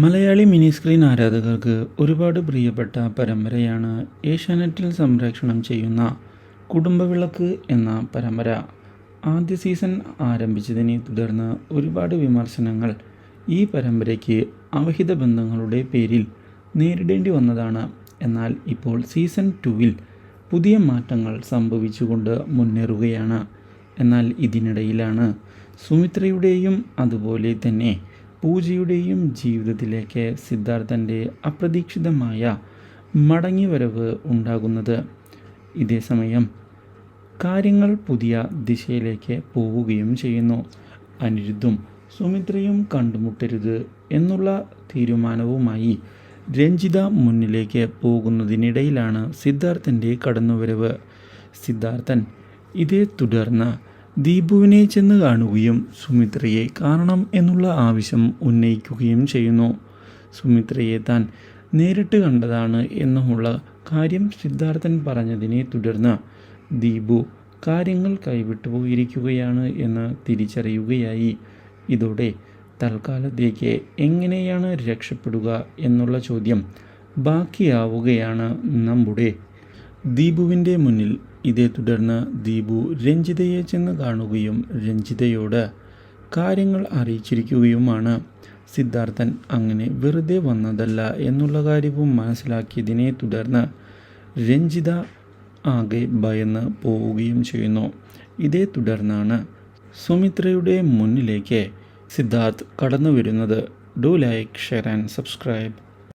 Malayali mini screen ആരാധകർക്ക് ഒരുപാട് പ്രിയപ്പെട്ട പരമ്പരയാണ് ഏഷ്യാനെറ്റിൽ സംപ്രേഷണം ചെയ്യുന്ന കുടുംബവിളക്ക് എന്ന പരമ്പര. ആദ്യ സീസൺ ആരംഭിച്ചതിനെ തുടർന്ന് ഒരുപാട് വിമർശനങ്ങൾ ഈ പരമ്പരയ്ക്ക് അവഹിത ബന്ധങ്ങളുടെ പേരിൽ നേരിടേണ്ടി വന്നതാണ്. എന്നാൽ ഇപ്പോൾ സീസൺ ടുവിൽ പുതിയ മാറ്റങ്ങൾ സംഭവിച്ചുകൊണ്ട് മുന്നേറുകയാണ്. എന്നാൽ ഇതിനിടയിലാണ് സുമിത്രയുടെയും അതുപോലെ തന്നെ പൂജയുടെയും ജീവിതത്തിലേക്ക് സിദ്ധാർത്ഥന്റെ അപ്രതീക്ഷിതമായ മടങ്ങിവരവ് ഉണ്ടാകുന്നത്. ഇതേസമയം കാര്യങ്ങൾ പുതിയ ദിശയിലേക്ക് പോവുകയും ചെയ്യുന്നു. അനിരുദ്ധും സുമിത്രയും കണ്ടുമുട്ടരുത് എന്നുള്ള തീരുമാനവുമായി രഞ്ജിത മുന്നിലേക്ക് പോകുന്നതിനിടയിലാണ് സിദ്ധാർത്ഥന്റെ കടന്നുവരവ്. സിദ്ധാർത്ഥൻ ഇതേ തുടർന്ന് ദീപുവിനെ ചെന്ന് കാണുകയും സുമിത്രയെ കാണണം എന്നുള്ള ആവശ്യം ഉന്നയിക്കുകയും ചെയ്യുന്നു. സുമിത്രയെ താൻ നേരിട്ട് കണ്ടതാണ് എന്നുമുള്ള കാര്യം സിദ്ധാർത്ഥൻ പറഞ്ഞതിനെ തുടർന്ന് ദീപു കാര്യങ്ങൾ കൈവിട്ടു പോയിരിക്കുകയാണ് എന്ന് തിരിച്ചറിയുകയായി. ഇതോടെ തൽക്കാലത്തേക്ക് എങ്ങനെയാണ് രക്ഷപ്പെടുക എന്നുള്ള ചോദ്യം ബാക്കിയാവുകയാണ് നമ്മുടെ ദീപുവിന്റെ മുന്നിൽ ഇതേ തുടർന്ന് ദീപു രഞ്ജിതയെ ചെന്ന് കാണുകയും രഞ്ജിതയോട് കാര്യങ്ങൾ അറിയിച്ചിരിക്കുകയുമാണ്. സിദ്ധാർത്ഥൻ അങ്ങനെ വെറുതെ വന്നതല്ല എന്നുള്ള കാര്യവും മനസ്സിലാക്കിയതിനെ തുടർന്ന് രഞ്ജിത ആകെ ഭയന്ന് പോവുകയും ചെയ്യുന്നു. ഇതേ തുടർന്നാണ് സുമിത്രയുടെ മുന്നിലേക്ക് സിദ്ധാർത്ഥ് കടന്നു വരുന്നത് do like share and subscribe.